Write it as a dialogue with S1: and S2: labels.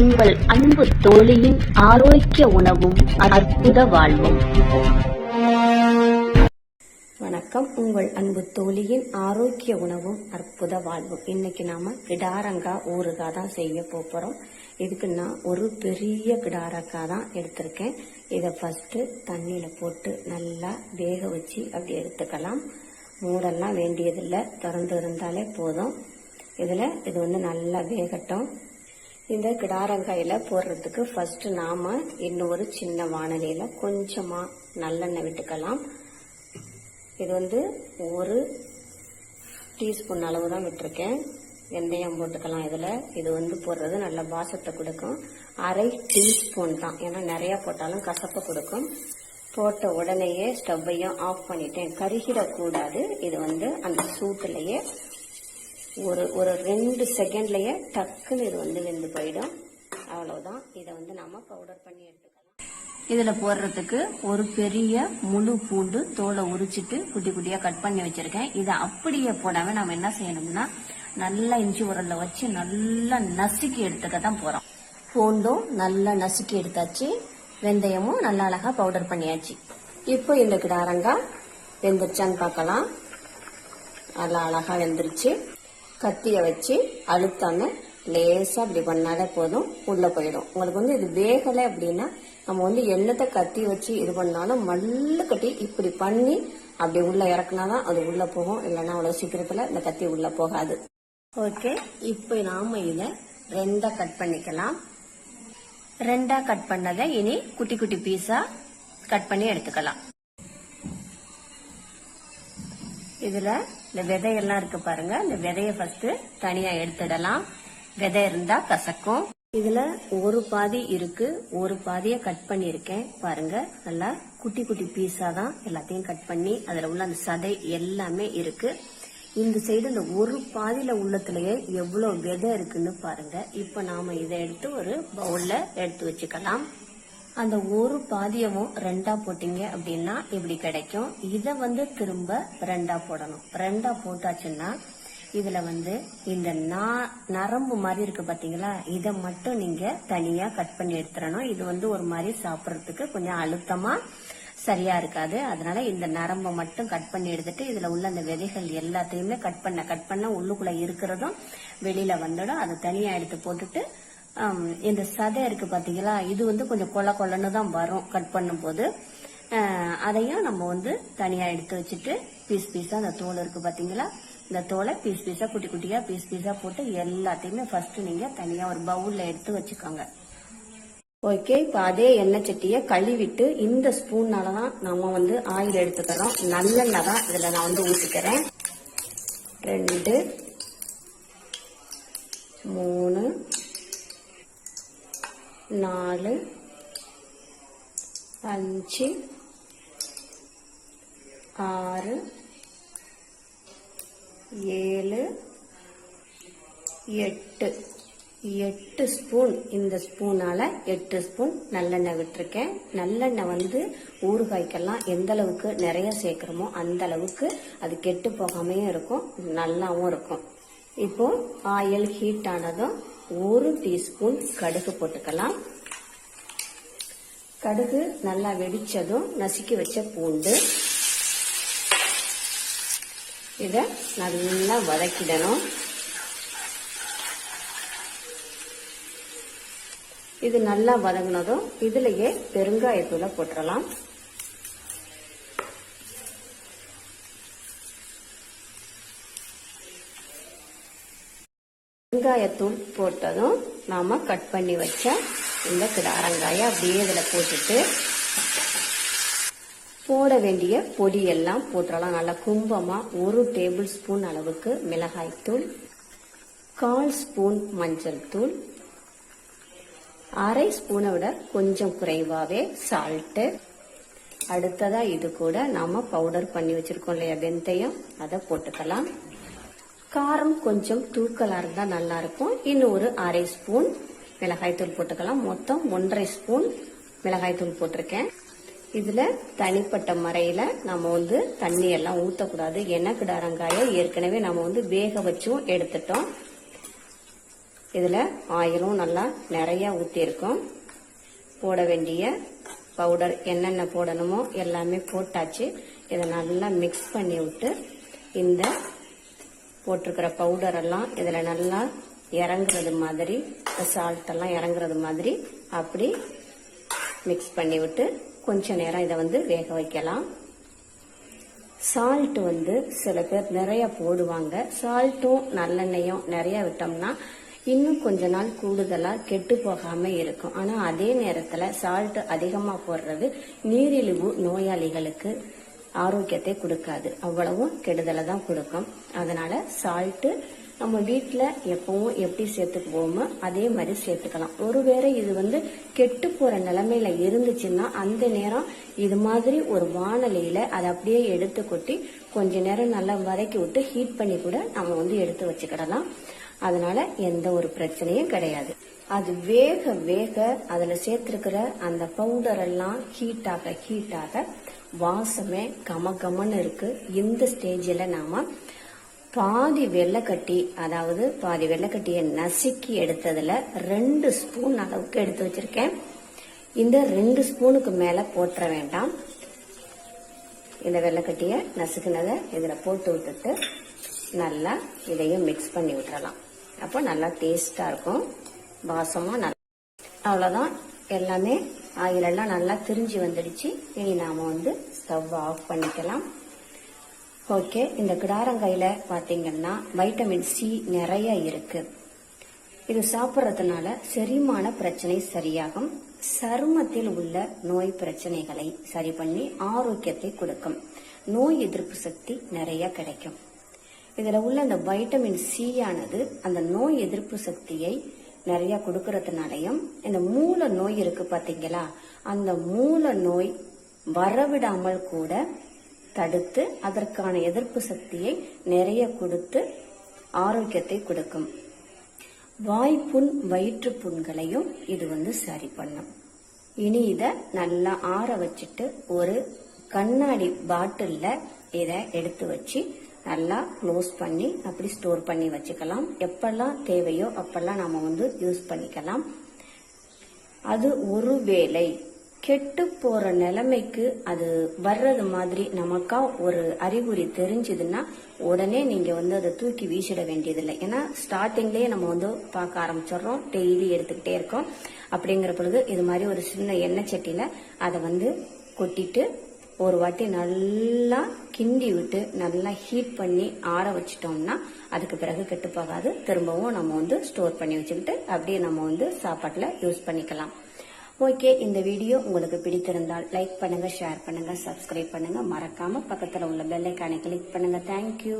S1: உங்கள் அன்பு தோழியின் ஆரோக்கிய உணவும் அற்புத வாழ்வும்.
S2: வணக்கம். உங்கள் அன்பு தோழியின் ஆரோக்கிய உணவும் அற்புத வாழ்வும். இன்னைக்கு நாம கிடாரங்கா ஊறுகாய் தான் செய்ய போறோம். இதுக்கு நான் ஒரு பெரிய கிடாரக்காய் தான் எடுத்திருக்கேன். இதை ஃபர்ஸ்ட் தண்ணியில போட்டு நல்லா வேக வச்சு அப்படி எடுத்துக்கலாம். மூடெல்லாம் வேண்டியதில்லை. திறந்து இருந்தாலே போதும். இதுல இது வந்து நல்லா வேகட்டும். இந்த கிடாரங்காயில் போடுறதுக்கு ஃபஸ்ட்டு நாம் இன்னொரு சின்ன வானலியில் கொஞ்சமாக நல்லெண்ணெய் விட்டுக்கலாம். இது வந்து ஒரு டீஸ்பூன் அளவு தான் விட்டுருக்கேன். வெந்தயம் போட்டுக்கலாம் இதில். இது வந்து போடுறது நல்ல வாசத்தை கொடுக்கும். அரை டீஸ்பூன் தான். ஏன்னா நிறையா போட்டாலும் கசப்பை கொடுக்கும். போட்ட உடனேயே ஸ்டவ்வையும் ஆஃப் பண்ணிட்டேன். கருகிடக்கூடாது. இது வந்து அந்த சூட்டுலேயே ஒரு ஒரு ரெண்டு செகண்ட்லயே டக்குன்னு இது வந்து வெந்து போயிடும். அவ்வளவுதான். இதை வந்து நாம பவுடர் பண்ணி எடுத்துக்கலாம். இதுல போடுறதுக்கு ஒரு பெரிய முழு பூண்டு தோலை உரிச்சிட்டு குட்டி குட்டியா கட் பண்ணி வச்சிருக்கேன். இதை அப்படியே போடாம நாம என்ன செய்யணும்னா நல்லா இஞ்சி உரல்ல வச்சு நல்லா நசுக்கி எடுத்துக்க தான் போறோம். பூண்டும் நல்லா நசுக்கி எடுத்தாச்சு. வெந்தயமும் நல்லா அழகா பவுடர் பண்ணியாச்சு. இப்போ இந்த கிடாரங்காய் வெந்துருச்சான்னு பார்க்கலாம். நல்லா அழகா வெந்துருச்சு. கத்திய வச்சு அழுத்தாம லேசா அப்படி பண்ணாலே போதும். உள்ள போயிடும். உங்களுக்கு வந்து இது வேகலை அப்படின்னா நம்ம வந்து எண்ணத்தை கத்தி வச்சு இது பண்ணாலும் மல்லு கட்டி இப்படி பண்ணி அப்படி உள்ள இறக்குனாதான் அது உள்ள போகும். இல்லைன்னா அவ்வளவு சீக்கிரத்துல இந்த கத்தி உள்ள போகாது. ஓகே. இப்போ நாம இத ரெண்டா கட் பண்ணிக்கலாம். ரெண்டா கட் பண்ணதை இனி குட்டி குட்டி பீஸா கட் பண்ணி எடுத்துக்கலாம். இதுல இந்த விதையெல்லாம் இருக்கு பாருங்க. இந்த விதைய ஃபர்ஸ்ட் தனியா எடுத்துடலாம். விதை இருந்தா கசக்கும். இதுல ஒரு பாதி இருக்கு. ஒரு பாதிய கட் பண்ணிருக்கேன் பாருங்க. நல்லா குட்டி குட்டி பீஸா தான் எல்லாத்தையும் கட் பண்ணி அதுல உள்ள அந்த சதை எல்லாமே இருக்கு. இந்த சைடு இந்த ஒரு பாதியில உள்ளத்துலயே எவ்வளவு விதை இருக்குன்னு பாருங்க. இப்ப நாம இதை எடுத்து ஒரு பவுல்ல எடுத்து வச்சுக்கலாம். அந்த ஒரு பாதியமும் ரெண்டா போட்டீங்க அப்படின்னா இப்படி கிடைக்கும். இதை வந்து திரும்ப ரெண்டா போடணும். ரெண்டா போட்டாச்சுன்னா இதுல வந்து இந்த நா- நரம்பு மாதிரி இருக்கு பாத்தீங்களா? இத மட்டும் நீங்க தனியா கட் பண்ணி எடுத்துடணும். இது வந்து ஒரு மாதிரி சாப்பிடறதுக்கு கொஞ்சம் அழுத்தமா சரியா இருக்காது. அதனால இந்த நரம்பை மட்டும் கட் பண்ணி எடுத்துட்டு இதுல உள்ள அந்த விதைகள் எல்லாத்தையுமே கட் பண்ண கட் பண்ண உள்ளுக்குள்ள இருக்கிறதும் வெளியில வந்துடும். அதை தனியா எடுத்து போட்டுட்டு இந்த சதை இருக்கு பாத்தீங்களா? இது வந்து கொஞ்சம் கொல கொலன்னு தான் வரும் கட் பண்ணும்போது. அதையும் நம்ம வந்து தனியா எடுத்து வச்சுட்டு பீஸ் பீஸா அந்த தோல் இருக்கு பாத்தீங்களா? இந்த தோலை பீஸ் பீஸா குட்டி குட்டியா பீஸ் பீஸா போட்டு எல்லாத்தையுமே ஃபர்ஸ்ட் நீங்க தனியா ஒரு பவுல்ல எடுத்து வச்சுக்கோங்க. ஓகே இப்போ அதே எண்ணெய் சட்டியை கழுவிட்டு இந்த ஸ்பூன்னால தான் நம்ம வந்து ஆயில் எடுத்துக்கிறோம். நல்லெண்ணெய் தான் இதில் நான் வந்து ஊற்றிக்கிறேன் ரெண்டு மூணு நாலு அஞ்சு ஆறு ஏழு எட்டு. எட்டு ஸ்பூன். இந்த ஸ்பூனால எட்டு ஸ்பூன் நல்லெண்ணெய் விட்டுருக்கேன். நல்லெண்ணெய் வந்து ஊறுகாய்க்கெல்லாம் எந்த அளவுக்கு நிறைய சேர்க்குறோமோ அந்த அளவுக்கு அது கெட்டு போகாமையும் இருக்கும் நல்லாவும் இருக்கும். இப்போ ஆயில் ஹீட் ஆனதும் ஒரு டீஸ்பூன் கடுகு போட்டுக்கலாம். கடுகு நல்லா வெடிச்சதும் நசுக்கி வச்ச பூண்டு. இத நல்லா வதக்கிடணும். இது நல்லா வதங்கினதும் இதுலயே பெருங்காயத்தூளை போட்டுடலாம் வெங்காயத்தூள் போட்டதும் நாம கட் பண்ணி வச்ச இந்த கிடாரங்காயை அப்படியே இதில் போட்டுட்டு போட வேண்டிய பொடி எல்லாம் போட்டுடலாம் நல்லா கும்பமா ஒரு டேபிள் ஸ்பூன் அளவுக்கு மிளகாய்த்தூள் கால் ஸ்பூன் மஞ்சள் தூள் அரை ஸ்பூனை விட கொஞ்சம் குறைவாகவே சால்ட்டு அடுத்ததா இது கூட நாம பவுடர் பண்ணி வச்சிருக்கோம் இல்லையா? வெந்தயம் அதை போட்டுக்கலாம். காரம் கொஞ்சம் தூக்கலா இருந்தா நல்லா இருக்கும் இன்னும் ஒரு அரை ஸ்பூன் மிளகாய்த்தூள் போட்டுக்கலாம். மொத்தம் ஒன்றரை ஸ்பூன் மிளகாய்த்தூள் போட்டிருக்கேன். இதுல தனிப்பட்ட முறையில நம்ம வந்து தண்ணி எல்லாம் ஊத்தக்கூடாது. எண்ணெய் கிடாரங்காய ஏற்கனவே நம்ம வந்து வேக வச்சும் எடுத்துட்டோம். இதில் ஆயிலும் நல்லா நிறைய ஊற்றிருக்கோம் போட வேண்டிய பவுடர் என்னென்ன போடணுமோ எல்லாமே போட்டாச்சு. இதை நல்லா மிக்ஸ் பண்ணி விட்டு இந்த போட்டிருக்கிற பவுடர் எல்லாம் இதில் நல்லா இறங்குறது மாதிரி சால்ட் எல்லாம் இறங்குறது மாதிரி அப்படி மிக்ஸ் பண்ணி விட்டு கொஞ்ச நேரம் இதை வந்து வேக வைக்கலாம். சால்ட் வந்து சில பேர் நிறைய போடுவாங்க. சால்ட்டும் நல்லெண்ணெயும் நிறைய விட்டோம்னா இன்னும் கொஞ்ச நாள் கூடுதலா கெட்டு போகாம இருக்கும். ஆனா அதே நேரத்துல சால்ட் அதிகமா போடுறது நீரிழிவு நோயாளிகளுக்கு ஆரோக்கியத்தை கொடுக்காது. அவ்வளவும் கெடுதலை தான் கொடுக்கும். அதனால சால்ட்டு நம்ம வீட்டில் எப்பவும் எப்படி சேர்த்துக்குவோமோ அதே மாதிரி சேர்த்துக்கலாம். ஒருவேளை இது வந்து கெட்டு போகிற நிலமையில இருந்துச்சுன்னா அந்த நேரம் இது மாதிரி ஒரு வானலியில அதை அப்படியே எடுத்து கொட்டி கொஞ்ச நேரம் நல்லா வதக்கி விட்டு ஹீட் பண்ணி கூட நம்ம வந்து எடுத்து வச்சுக்கிடலாம். அதனால எந்த ஒரு பிரச்சனையும் கிடையாது. அது வேக வேக அதுல சேர்த்துருக்கிற அந்த பவுடர் எல்லாம் ஹீட் ஆக ஹீட் ஆக வாசமே கம கமன்னு இருக்கு. இந்த ஸ்டேஜில் நாம பாதி வெள்ளைக்கட்டி அதாவது பாதி வெள்ளைக்கட்டியை நசுக்கி எடுத்ததுல ரெண்டு ஸ்பூன் அளவுக்கு எடுத்து வச்சிருக்கேன். இந்த ரெண்டு ஸ்பூனுக்கு மேல போட்டுற வேண்டாம். இந்த வெள்ளைக்கட்டியை நசுக்குனதை இதுல போட்டு விட்டுட்டு நல்லா இதையும் மிக்ஸ் பண்ணி விட்டுறலாம். அப்போ நல்லா டேஸ்டா இருக்கும். வாசமா நல்லா அவ்வளவுதான். எல்லாமே ஆயில் எல்லாம் நல்லா திரிஞ்சு வந்துடுச்சு. இனி நாம வந்து ஸ்டவ் ஆஃப் பண்ணிக்கலாம். ஓகே இந்த கிடாரங்காயில பாத்தீங்கன்னா வைட்டமின் சி நிறைய இருக்கு. இது சாப்பிட்றதுனால செரிமான பிரச்சனை சரியாகும். சருமத்தில் உள்ள நோய் பிரச்சனைகளை சரி பண்ணி ஆரோக்கியத்தை கொடுக்கும். நோய் எதிர்ப்பு சக்தி நிறைய கிடைக்கும். இதுல உள்ள அந்த வைட்டமின் சி ஆனது அந்த நோய் எதிர்ப்பு சக்தியை நிறைய கொடுக்கறதுனாலையும் இந்த மூல நோய் இருக்கு பாத்தீங்களா? அந்த மூல நோய் வரவிடாமல் கூட தடுத்து அதற்கான எதிர்ப்பு சக்தியை நிறைய கொடுத்து ஆரோக்கியத்தை கொடுக்கும். வாய்ப்புண் வயிற்று புண்களையும் இது வந்து சரி பண்ணும். இனி இதை நல்லா ஆற வச்சுட்டு ஒரு கண்ணாடி பாட்டில்ல இதை எடுத்து வச்சு நல்லா க்ளோஸ் பண்ணி அப்படி ஸ்டோர் பண்ணி வச்சுக்கலாம். எப்பெல்லாம் தேவையோ அப்பெல்லாம் நாம் வந்து யூஸ் பண்ணிக்கலாம். அது ஒருவேளை கெட்டு போகிற நிலைமைக்கு அது வர்றது மாதிரி நமக்கா ஒரு அறிகுறி தெரிஞ்சதுன்னா உடனே நீங்கள் வந்து அதை தூக்கி வீசிட வேண்டியதில்லை. ஏன்னா ஸ்டார்டிங்லேயே நம்ம வந்து பார்க்க ஆரம்பிச்சிடுறோம். டெய்லி எடுத்துக்கிட்டே இருக்கோம். அப்படிங்கிற பொழுது இது மாதிரி ஒரு சின்ன எண்ணெய் சட்டியில் அதை வந்து கொட்டிட்டு ஒரு வாட்டி நல்லா கிண்டி விட்டு நல்லா ஹீட் பண்ணி ஆற வச்சிட்டோம்னா அதுக்கு பிறகு கெட்டு போகாது. திரும்பவும் நம்ம வந்து ஸ்டோர் பண்ணி வச்சுக்கிட்டு அப்படியே நம்ம வந்து சாப்பாட்டில் யூஸ் பண்ணிக்கலாம். ஓகே இந்த வீடியோ உங்களுக்கு பிடித்திருந்தால் லைக் பண்ணுங்க ஷேர் பண்ணுங்க சப்ஸ்கிரைப் பண்ணுங்க. மறக்காம பக்கத்தில் உள்ள பெல்லைக்கானை கிளிக் பண்ணுங்க. தேங்க்யூ